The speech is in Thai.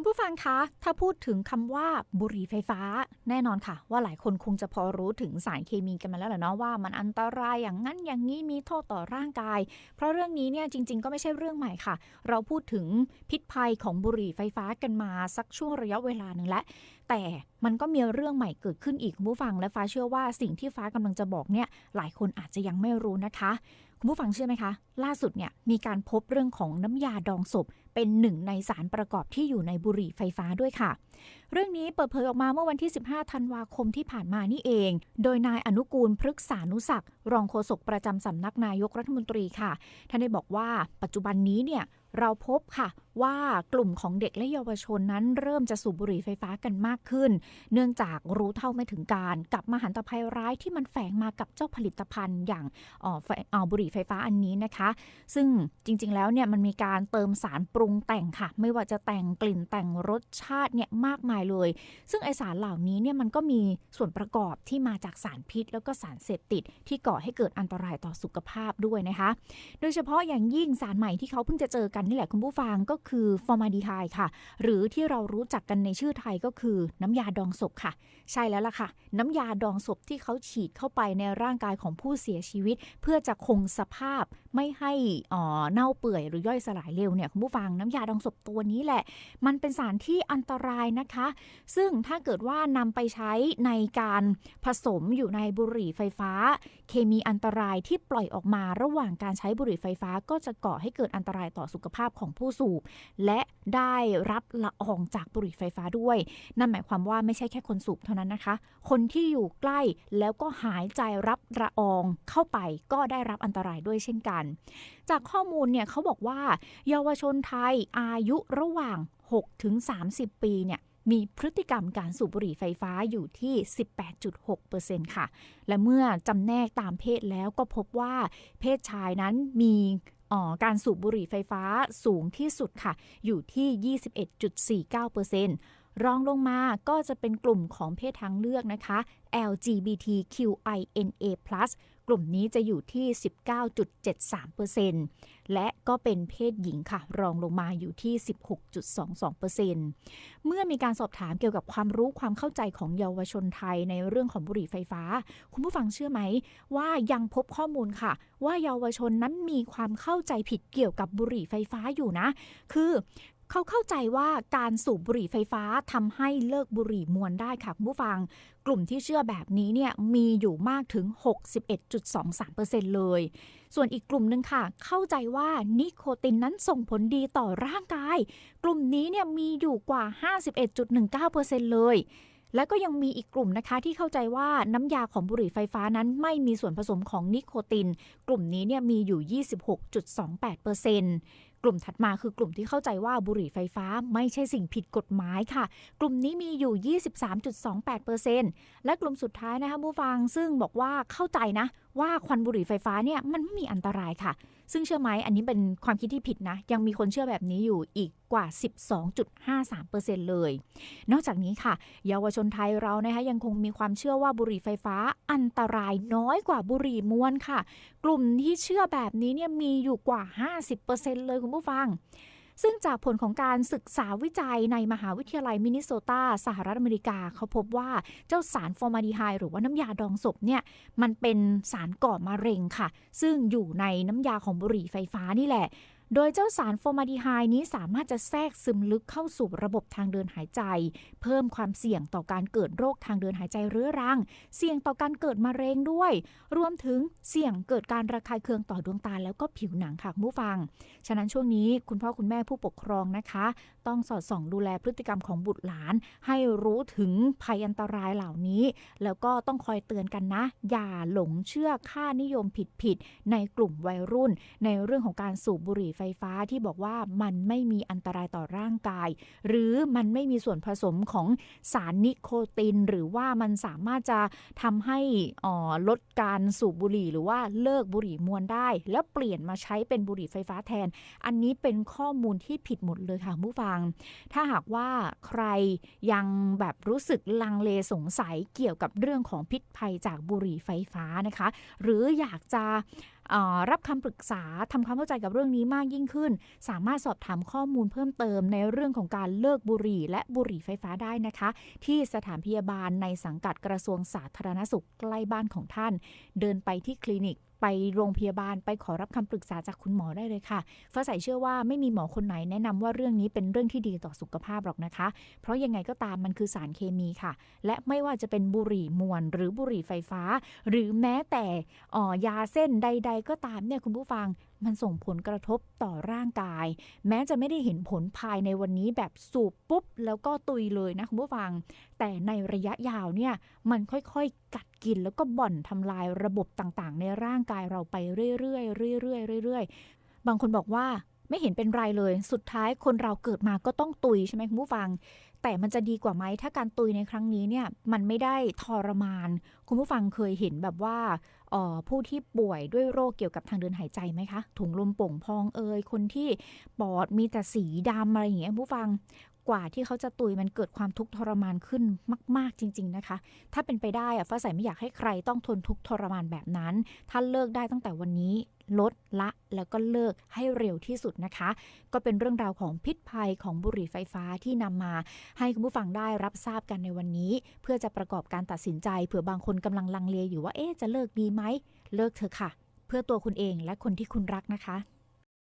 คุณผู้ฟังคะ ถ้าพูดถึงคำว่าบุหรี่ไฟฟ้า แน่นอนค่ะ ว่าหลายคนคงจะพอรู้ถึงสารเคมีกันมาแล้วแหละเนาะว่ามันอันตรายอย่างนั้นอย่างนี้มีโทษต่อร่างกาย เพราะเรื่องนี้เนี่ยจริง ๆ ก็ไม่ใช่เรื่องใหม่ค่ะ เราพูดถึงพิษภัยของบุหรี่ไฟฟ้ากันมาสักช่วงระยะเวลาหนึ่งแล้ว แต่มันก็มีเรื่องใหม่เกิดขึ้นอีกคุณผู้ฟังและฟ้าเชื่อว่าสิ่งที่ฟ้ากำลังจะบอกเนี่ยหลายคนอาจจะยังไม่รู้นะคะคุณผู้ฟังเชื่อไหมคะ ล่าสุดเนี่ยมีการพบเรื่องของน้ำยาดองศพ เป็นหนึ่งในสารประกอบที่อยู่ในบุหรี่ไฟฟ้าด้วยค่ะ เรื่องนี้เปิดเผยออกมาเมื่อวันที่ 15 ธันวาคมที่ผ่านมานี่เอง โดยนายอนุกูลพฤกษานุศักดิ์รองโฆษกประจำสำนักนายกรัฐมนตรีค่ะ ท่านได้บอกว่าปัจจุบันนี้เนี่ยเราพบค่ะว่ากลุ่มของเด็กและเยาวชนนั้นเริ่มจะสูบบุหรี่ไฟฟ้ากันมากขึ้น เนื่องจากรู้เท่าไม่ถึงการกับมหันตภัยร้ายที่มันแฝงมากับเจ้าผลิตภัณฑ์อย่างเอ่อไฟเอ่อบุหรี่ไฟฟ้าอันนี้นะคะ ซึ่งจริงๆแล้วเนี่ยมันมีการเติมสารปรุงแต่งค่ะ ไม่ว่าจะแต่งกลิ่นแต่งรสชาติเนี่ยมากมายเลย ซึ่งไอสารเหล่านี้เนี่ยมันก็มีส่วนประกอบที่มาจากสารพิษ แล้วก็สารเสพติด ที่ก่อให้เกิดอันตรายต่อสุขภาพด้วยนะคะ โดยเฉพาะอย่างยิ่งสารใหม่ที่เขาเพิ่งจะเจอกันนี่แหละคุณผู้ฟังก็คือฟอร์มาดีไฮด์ค่ะ หรือที่เรารู้จักกันในชื่อไทยก็คือน้ำยาดองศพค่ะ ใช่แล้วล่ะค่ะ น้ำยาดองศพที่เขาฉีดเข้าไปในร่างกายของผู้เสียชีวิต เพื่อจะคงสภาพไม่ให้อ่อเน่าเปื่อยหรือย่อยสลายเร็วเนี่ยคุณผู้ฟังน้ำยาดองศพตัวนี้แหละ มันเป็นสารที่อันตรายนะคะซึ่งถ้าเกิดว่านำไปใช้ในการผสมอยู่ในบุหรี่ไฟฟ้า เคมีอันตรายที่ปล่อยออกมาระหว่างการใช้บุหรี่ไฟฟ้าก็จะก่อให้เกิดอันตรายต่อสุขภาพของผู้สูบ และได้รับละอองจากบุหรี่ไฟฟ้าด้วย นั่นหมายความว่าไม่ใช่แค่คนสูบเท่านั้นนะคะ คนที่อยู่ใกล้แล้วก็หายใจรับละอองเข้าไปก็ได้รับอันตรายด้วยเช่นกัน จากข้อมูลเนี่ยเขาบอกว่า เยาวชนไทยอายุระหว่าง6ถึง30 ปีเนี่ย มีพฤติกรรมการสูบบุหรี่ไฟฟ้าอยู่ที่ 18.6%ค่ะ และเมื่อจำแนกตามเพศแล้วก็พบว่าเพศชายนั้นมีออการสูบบุหรี่ไฟฟ้าสูงที่สุดค่ะ อยู่ที่ 21.49%รองลงมาก็จะเป็นกลุ่มของเพศทางเลือกนะคะ LGBTQINA+ กลุ่มนี้จะอยู่ที่ 19.73%และก็เป็นเพศหญิงค่ะ รองลงมาอยู่ที่ 16.22%เมื่อมีการสอบถามเกี่ยวกับความรู้ความเข้าใจของเยาวชนไทยในเรื่องของบุหรี่ไฟฟ้า คุณผู้ฟังเชื่อไหม ว่ายังพบข้อมูลค่ะ ว่าเยาวชนนั้นมีความเข้าใจผิดเกี่ยวกับบุหรี่ไฟฟ้าอยู่นะ คือ เขาเข้าใจว่าการสูบบุหรี่ไฟฟ้าทำให้เลิกบุหรี่มวนได้ค่ะคุณผู้ฟัง กลุ่มที่เชื่อแบบนี้เนี่ยมีอยู่มากถึง 61.23%เลย ส่วนอีกกลุ่มหนึ่งค่ะ เข้าใจว่านิโคตินนั้นส่งผลดีต่อร่างกาย กลุ่มนี้เนี่ยมีอยู่กว่า 51.19%เลยและก็ยังมีอีกกลุ่มนะคะที่เข้าใจว่าน้ำยาของบุหรี่ไฟฟ้านั้นไม่มีส่วนผสมของนิโคติน กลุ่มนี้เนี่ยมีอยู่ 26.28%กลุ่มถัดมาคือกลุ่มที่เข้าใจว่าบุหรี่ไฟฟ้าไม่ใช่สิ่งผิดกฎหมายค่ะ กลุ่มนี้มีอยู่ 23.28%และกลุ่มสุดท้ายนะคะผู้ฟังซึ่งบอกว่าเข้าใจนะ ว่าควันบุหรี่ไฟฟ้าเนี่ยมันไม่มีอันตรายค่ะ ซึ่งเชื่อไหมอันนี้เป็นความคิดที่ผิดนะ ยังมีคนเชื่อแบบนี้อยู่อีกกว่า 12.53%เลย นอกจากนี้ค่ะ เยาวชนไทยเรานะคะยังคงมีความเชื่อว่าบุหรี่ไฟฟ้าอันตรายน้อยกว่าบุหรี่มวนค่ะ กลุ่มที่เชื่อแบบนี้เนี่ยมีอยู่กว่า 50%เลยคุณผู้ฟัง ซึ่งจากผลของการศึกษาวิจัยในมหาวิทยาลัยมินนิโซตาสหรัฐอเมริกา เขาพบว่าเจ้าสารฟอร์มาดีไฮหรือว่าน้ำยาดองศพเนี่ยมันเป็นสารก่อมะเร็งค่ะ ซึ่งอยู่ในน้ำยาของบุหรี่ไฟฟ้านี่แหละ โดยเจ้าสารฟอร์มาดีไฮนี้สามารถจะแทรกซึมลึกเข้าสู่ระบบทางเดินหายใจ เพิ่มความเสี่ยงต่อการเกิดโรคทางเดินหายใจเรื้อรัง เสี่ยงต่อการเกิดมะเร็งด้วย รวมถึงเสี่ยงเกิดการระคายเคืองต่อดวงตาแล้วก็ผิวหนังค่ะคุณผู้ฟัง ฉะนั้นช่วงนี้คุณพ่อคุณแม่ผู้ปกครองนะคะ ต้องสอดส่องดูแลพฤติกรรมของบุตรหลาน ให้รู้ถึงภัยอันตรายเหล่านี้ แล้วก็ต้องคอยเตือนกันนะ อย่าหลงเชื่อค่านิยมผิดๆในกลุ่มวัยรุ่น ในเรื่องของการสูบบุหรี่ไฟฟ้าที่บอกว่ามันไม่มีอันตรายต่อร่างกาย หรือมันไม่มีส่วนผสมของสารนิโคติน หรือว่ามันสามารถจะทำให้ออลดการสูบบุหรี่ หรือว่าเลิกบุหรี่มวนได้ แล้วเปลี่ยนมาใช้เป็นบุหรี่ไฟฟ้าแทน อันนี้เป็นข้อมูลที่ผิดหมดเลยค่ะผู้ฟัง ถ้าหากว่าใครยังแบบรู้สึกลังเลสงสัยเกี่ยวกับเรื่องของพิษภัยจากบุหรี่ไฟฟ้านะคะ หรืออยากจะ รับคำปรึกษาทำความเข้าใจกับเรื่องนี้มากยิ่งขึ้น สามารถสอบถามข้อมูลเพิ่มเติมในเรื่องของการเลิกบุหรี่ และบุหรี่ไฟฟ้าได้นะคะ ที่สถานพยาบาลในสังกัดกระทรวงสาธารณสุขใกล้บ้านของท่าน เดินไปที่คลินิก ไปโรงพยาบาลไปขอรับคำปรึกษาจากคุณหมอได้เลยค่ะฟ้าใสเชื่อว่าไม่มีหมอคนไหนแนะนำว่าเรื่องนี้เป็นเรื่องที่ดีต่อสุขภาพหรอกนะคะ เพราะยังไงก็ตามมันคือสารเคมีค่ะ และไม่ว่าจะเป็นบุหรี่มวน หรือบุหรี่ไฟฟ้า หรือแม้แต่ออยาเส้นใด ๆ ก็ตามเนี่ยคุณผู้ฟัง มันส่งผลกระทบต่อร่างกาย แม้จะไม่ได้เห็นผลภายในวันนี้แบบสูบปุ๊บ แล้วก็ตุยเลยนะคุณผู้ฟัง แต่ในระยะยาวเนี่ยมันค่อยๆ กัดกินแล้วก็บ่อนทำลายระบบต่างๆ ในร่างกายเราไปเรื่อยๆเรื่อยๆเรื่อยๆบางคนบอกว่าไม่เห็นเป็นไรเลย สุดท้ายคนเราเกิดมาก็ต้องตุยใช่ไหมคุณผู้ฟัง แต่มันจะดีกว่าไหมถ้าการตุยในครั้งนี้เนี่ยมันไม่ได้ทรมาน คุณผู้ฟังเคยเห็นแบบว่าออผู้ที่ป่วยด้วยโรคเกี่ยวกับทางเดินหายใจไหมคะ ถุงลมโป่งพองเอยคนที่ปอดมีแต่สีดำอะไรอย่างเงี้ยผู้ฟัง กว่าที่เขาจะตุยมันเกิดความทุกข์ทรมานขึ้นมาก ๆ จริง ๆ นะคะ ถ้าเป็นไปได้อะฟ้าใสไม่อยากให้ใครต้องทนทุกข์ทรมานแบบนั้น ถ้าเลิกได้ตั้งแต่วันนี้ลดละแล้วก็เลิกให้เร็วที่สุดนะคะ ก็เป็นเรื่องราวของพิษภัยของบุหรี่ไฟฟ้าที่นำมา ให้คุณผู้ฟังได้รับทราบกันในวันนี้ เพื่อจะประกอบการตัดสินใจเผื่อบางคนกำลังลังเลอยู่ว่าเอ๊ะจะเลิกดีไหมเลิกเถอะค่ะ เพื่อตัวคุณเองและคนที่คุณรักนะคะ